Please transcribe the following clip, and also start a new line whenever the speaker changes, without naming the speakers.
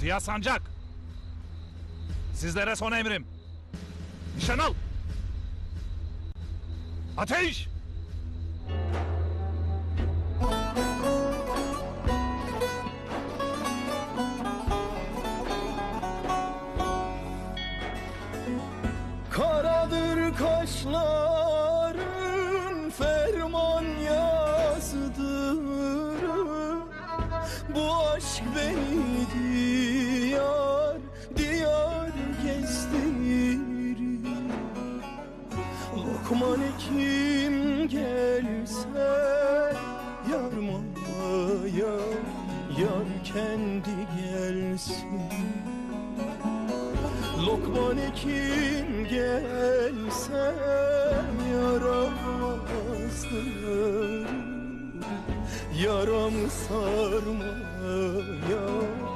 Ziya Sancak. Sizlere son emrim. Nişan al. Ateş!
Karadır kaşların ferman yazdır Bu aşk beni Lokman kim gelse yarmaya Yar kendi gelsin. Lokman kim gelse yaramazdır Yaramı sarmaya